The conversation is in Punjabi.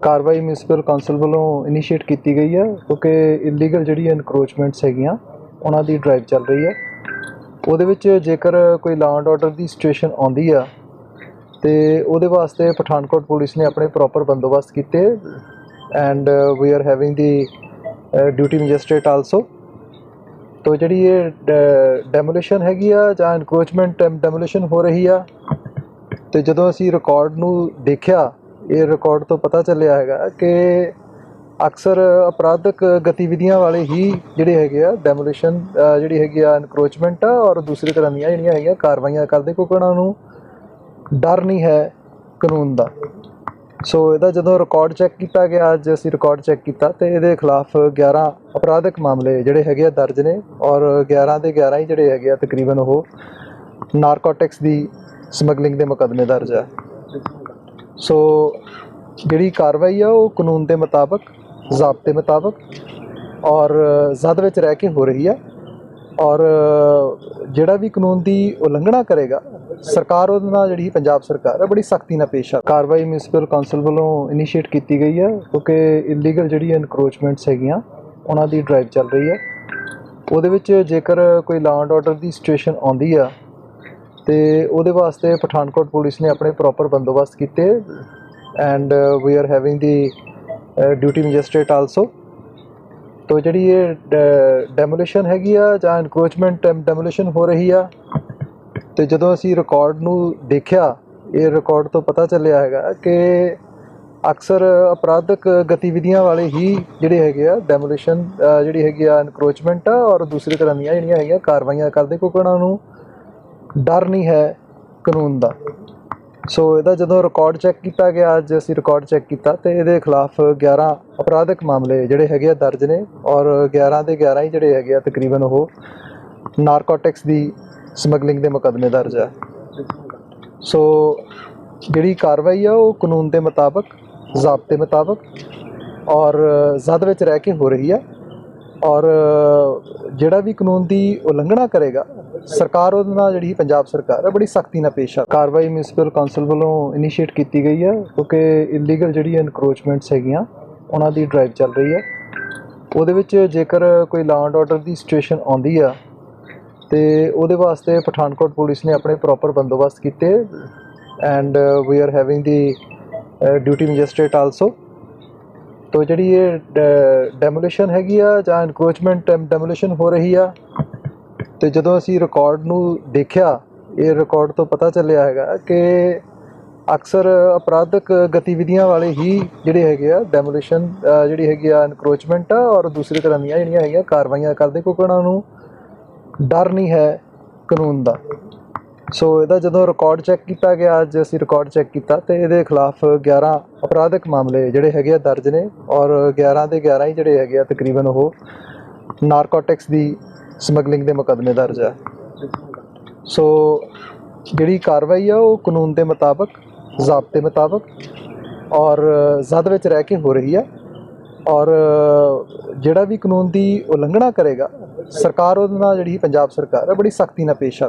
ਕਾਰਵਾਈ ਮਿਊਨਿਸਪਲ ਕਾਉਂਸਲ ਵੱਲੋਂ ਇਨੀਸ਼ੀਏਟ ਕੀਤੀ ਗਈ ਹੈ, ਕਿਉਂਕਿ ਇਲੀਗਲ ਜਿਹੜੀ ਐਨਕਰੋਚਮੈਂਟਸ ਹੈਗੀਆਂ, ਉਹਨਾਂ ਦੀ ਡਰਾਈਵ ਚੱਲ ਰਹੀ ਹੈ। ਉਹਦੇ ਵਿੱਚ ਜੇਕਰ ਕੋਈ ਲਾਅ ਐਂਡ ਆਰਡਰ ਦੀ ਸਿਚੁਏਸ਼ਨ ਆਉਂਦੀ ਆ, ਤੇ ਉਹਦੇ ਵਾਸਤੇ ਪਠਾਨਕੋਟ ਪੁਲਿਸ ਨੇ ਆਪਣੇ ਪ੍ਰੋਪਰ ਬੰਦੋਬਸਤ ਕੀਤੇ and we are having the duty magistrate also ਤੋ ਜਿਹੜੀ ਇਹ ਡੈਮੋਲੀਸ਼ਨ ਹੈਗੀ ਆ ਜਾਂ ਐਨਕਰੋਚਮੈਂਟ ਡੈਮੋਲੀਸ਼ਨ ਹੋ ਰਹੀ ਆ, ਤੇ ਜਦੋਂ ਅਸੀਂ ਰਿਕਾਰਡ ਨੂੰ ਦੇਖਿਆ ਇਹ ਰਿਕਾਰਡ ਤੋਂ ਪਤਾ ਚੱਲਿਆ ਹੈਗਾ ਕਿ ਅਕਸਰ ਅਪਰਾਧਕ ਗਤੀਵਿਧੀਆਂ ਵਾਲੇ ਹੀ ਜਿਹੜੇ ਹੈਗੇ ਆ ਡੈਮੋਲੀਸ਼ਨ ਜਿਹੜੀ ਹੈਗੀ ਆ ਇਨਕਰੋਚਮੈਂਟ ਆ ਔਰ ਦੂਸਰੀ ਤਰ੍ਹਾਂ ਦੀਆਂ ਜਿਹੜੀਆਂ ਹੈਗੀਆਂ ਕਾਰਵਾਈਆਂ ਕਰਦੇ, ਕਿਉਂਕਿ ਉਹਨਾਂ ਨੂੰ ਡਰ ਨਹੀਂ ਹੈ ਕਾਨੂੰਨ ਦਾ। ਸੋ ਇਹਦਾ ਜਦੋਂ ਰਿਕਾਰਡ ਚੈੱਕ ਕੀਤਾ ਗਿਆ, ਅੱਜ ਅਸੀਂ ਰਿਕਾਰਡ ਚੈੱਕ ਕੀਤਾ ਤੇ ਇਹਦੇ ਖਿਲਾਫ 11 ਅਪਰਾਧਕ ਮਾਮਲੇ ਜਿਹੜੇ ਹੈਗੇ ਆ ਦਰਜ ਨੇ ਔਰ 11 ਦੇ 11 ਹੀ ਜਿਹੜੇ ਹੈਗੇ ਆ ਤਕਰੀਬਨ ਉਹ ਨਾਰਕੋਟਿਕਸ ਦੀ ਸਮਗਲਿੰਗ ਦੇ ਮੁਕੱਦਮੇ ਦਰਜ ਆ। ਸੋ ਜਿਹੜੀ ਕਾਰਵਾਈ ਆ, ਉਹ ਕਾਨੂੰਨ ਦੇ ਮੁਤਾਬਕ, ਜ਼ਾਬਤੇ ਮੁਤਾਬਕ ਔਰ ਜ਼ਦ ਵਿੱਚ ਰਹਿ ਕੇ ਹੋ ਰਹੀ ਆ। ਔਰ ਜਿਹੜਾ ਵੀ ਕਾਨੂੰਨ ਦੀ ਉਲੰਘਣਾ ਕਰੇਗਾ, ਸਰਕਾਰ ਉਹਦੇ ਨਾਲ ਜਿਹੜੀ ਪੰਜਾਬ ਸਰਕਾਰ ਹੈ ਬੜੀ ਸਖਤੀ ਨਾਲ ਪੇਸ਼ ਆ। ਕਾਰਵਾਈ ਮਿਊਨਿਸਪਲ ਕਾਉਂਸਲ ਵੱਲੋਂ ਇਨੀਸ਼ੀਏਟ ਕੀਤੀ ਗਈ ਹੈ ਕਿਉਂਕਿ ਇਲੀਗਲ ਜਿਹੜੀ ਐਨਕਰੋਚਮੈਂਟਸ ਹੈਗੀਆਂ, ਉਹਨਾਂ ਦੀ ਡਰਾਈਵ ਚੱਲ ਰਹੀ ਹੈ ਉਹਦੇ ਵਿੱਚ ਜੇਕਰ ਕੋਈ ਲਾਅ ਐਂਡ ਆਰਡਰ ਦੀ ਸਿਚੁਏਸ਼ਨ ਆਉਂਦੀ ਆ ਤੇ ਉਹਦੇ ਵਾਸਤੇ ਪਠਾਨਕੋਟ ਪੁਲਿਸ ਨੇ ਆਪਣੇ ਪ੍ਰੋਪਰ ਬੰਦੋਬਸਤ ਕੀਤੇ and we are having the duty magistrate also ਤੋ ਜਿਹੜੀ ਇਹ uh, ਡੈਮੋਲੀਸ਼ਨ ਹੈਗੀ ਆ ਜਾਂ ਐਨਕਰੋਚਮੈਂਟ ਡੈਮੋਲੀਸ਼ਨ ਹੋ ਰਹੀ ਆ, ਤੇ ਜਦੋਂ ਅਸੀਂ ਰਿਕਾਰਡ ਨੂੰ ਦੇਖਿਆ, ਇਹ ਰਿਕਾਰਡ ਤੋਂ ਪਤਾ ਚੱਲਿਆ ਹੈਗਾ ਕਿ ਅਕਸਰ ਅਪਰਾਧਕ ਗਤੀਵਿਧੀਆਂ ਵਾਲੇ ਹੀ ਜਿਹੜੇ ਹੈਗੇ ਆ ਡੈਮੋਲੀਸ਼ਨ uh, ਜਿਹੜੀ ਹੈਗੀ ਆ ਐਨਕਰੋਚਮੈਂਟ ਆ, ਔਰ ਦੂਸਰੀ ਤਰ੍ਹਾਂ ਦੀਆਂ ਜਿਹੜੀਆਂ ਹੈਗੀਆਂ ਕਾਰਵਾਈਆਂ ਕਰਦੇ ਕਿਉਂਕਿ ਉਹਨਾਂ ਨੂੰ ਡਰ ਨਹੀਂ ਹੈ ਕਾਨੂੰਨ ਦਾ। ਸੋ ਇਹਦਾ ਜਦੋਂ ਰਿਕਾਰਡ ਚੈੱਕ ਕੀਤਾ ਗਿਆ, ਅੱਜ ਅਸੀਂ ਰਿਕਾਰਡ ਚੈੱਕ ਕੀਤਾ ਤੇ ਇਹਦੇ ਖਿਲਾਫ 11 ਅਪਰਾਧਿਕ ਮਾਮਲੇ ਜਿਹੜੇ ਹੈਗੇ ਆ ਦਰਜ ਨੇ ਔਰ 11 ਦੇ 11 ਹੀ ਜਿਹੜੇ ਹੈਗੇ ਆ ਤਕਰੀਬਨ ਉਹ ਨਾਰਕੋਟਿਕਸ ਦੀ ਸਮਗਲਿੰਗ ਦੇ ਮੁਕੱਦਮੇ ਦਰਜ ਆ। ਸੋ ਜਿਹੜੀ ਕਾਰਵਾਈ ਆ ਉਹ ਕਾਨੂੰਨ ਦੇ ਮੁਤਾਬਕ, ਜ਼ਾਬਤੇ ਮੁਤਾਬਕ ਔਰ ਜ਼ਦ ਵਿੱਚ ਰਹਿ ਕੇ ਹੋ ਰਹੀ ਆ ਔਰ ਜਿਹੜਾ ਵੀ ਕਾਨੂੰਨ ਦੀ ਉਲੰਘਣਾ ਕਰੇਗਾ, ਸਰਕਾਰ ਉਹਦੇ ਨਾਲ ਜਿਹੜੀ ਪੰਜਾਬ ਸਰਕਾਰ ਹੈ, ਬੜੀ ਸਖਤੀ ਨਾਲ ਪੇਸ਼ ਆ। ਕਾਰਵਾਈ ਮਿਊਨਿਸਪਲ ਕਾਉਂਸਲ ਵੱਲੋਂ ਇਨੀਸ਼ੀਏਟ ਕੀਤੀ ਗਈ ਹੈ, ਕਿਉਂਕਿ ਇਲੀਗਲ ਜਿਹੜੀ ਐਨਕਰੋਚਮੈਂਟਸ ਹੈਗੀਆਂ, ਉਹਨਾਂ ਦੀ ਡਰਾਈਵ ਚੱਲ ਰਹੀ ਹੈ। ਉਹਦੇ ਵਿੱਚ ਜੇਕਰ ਕੋਈ ਲਾਅ ਐਂਡ ਆਰਡਰ ਦੀ ਸਿਚੁਏਸ਼ਨ ਆਉਂਦੀ ਆ, ਤੇ ਉਹਦੇ ਵਾਸਤੇ ਪਠਾਨਕੋਟ ਪੁਲਿਸ ਨੇ ਆਪਣੇ ਪ੍ਰੋਪਰ ਬੰਦੋਬਸਤ ਕੀਤੇ and we are having the duty magistrate also ਤੋ ਜਿਹੜੀ ਇਹ ਡੈਮੋਲੀਸ਼ਨ ਹੈਗੀ ਆ ਜਾਂ ਐਨਕਰੋਚਮੈਂਟ ਡੈਮੋਲੀਸ਼ਨ ਹੋ ਰਹੀ ਆ, ਤੇ ਜਦੋਂ ਅਸੀਂ ਰਿਕਾਰਡ ਨੂੰ ਦੇਖਿਆ, ਇਹ ਰਿਕਾਰਡ ਤੋਂ ਪਤਾ ਚੱਲਿਆ ਹੈਗਾ ਕਿ ਅਕਸਰ ਅਪਰਾਧਕ ਗਤੀਵਿਧੀਆਂ ਵਾਲੇ ਹੀ ਜਿਹੜੇ ਹੈਗੇ ਆ ਡੈਮੋਲੀਸ਼ਨ ਜਿਹੜੀ ਹੈਗੀ ਆ ਇਨਕਰੋਚਮੈਂਟ ਆ, ਔਰ ਦੂਸਰੀ ਤਰ੍ਹਾਂ ਦੀਆਂ ਜਿਹੜੀਆਂ ਹੈਗੀਆਂ ਕਾਰਵਾਈਆਂ ਕਰਦੇ ਕਿਉਂਕਿ ਉਹਨਾਂ ਨੂੰ ਡਰ ਨਹੀਂ ਹੈ ਕਾਨੂੰਨ ਦਾ। ਸੋ ਇਹਦਾ ਜਦੋਂ ਰਿਕਾਰਡ ਚੈੱਕ ਕੀਤਾ ਗਿਆ, ਅੱਜ ਅਸੀਂ ਰਿਕਾਰਡ ਚੈੱਕ ਕੀਤਾ, ਤੇ ਇਹਦੇ ਖਿਲਾਫ 11 ਅਪਰਾਧਿਕ ਮਾਮਲੇ ਜਿਹੜੇ ਹੈਗੇ ਆ ਦਰਜ ਨੇ ਔਰ 11 ਦੇ 11 ਹੀ ਜਿਹੜੇ ਹੈਗੇ ਆ ਤਕਰੀਬਨ ਉਹ ਨਾਰਕੋਟਿਕਸ ਦੀ ਸਮਗਲਿੰਗ ਦੇ ਮੁਕੱਦਮੇ ਦਰਜ ਆ। ਸੋ ਜਿਹੜੀ ਕਾਰਵਾਈ ਆ ਉਹ ਕਾਨੂੰਨ ਦੇ ਮੁਤਾਬਕ, ਜ਼ਾਬਤੇ ਮੁਤਾਬਕ ਔਰ ਜ਼ਦ ਵਿੱਚ ਰਹਿ ਕੇ ਹੋ ਰਹੀ ਆ ਔਰ ਜਿਹੜਾ ਵੀ ਕਾਨੂੰਨ ਦੀ ਉਲੰਘਣਾ ਕਰੇਗਾ, ਸਰਕਾਰ ਉਹਦੇ ਨਾਲ ਜਿਹੜੀ ਪੰਜਾਬ ਸਰਕਾਰ ਹੈ ਬੜੀ ਸਖਤੀ ਨਾਲ ਪੇਸ਼ ਆ।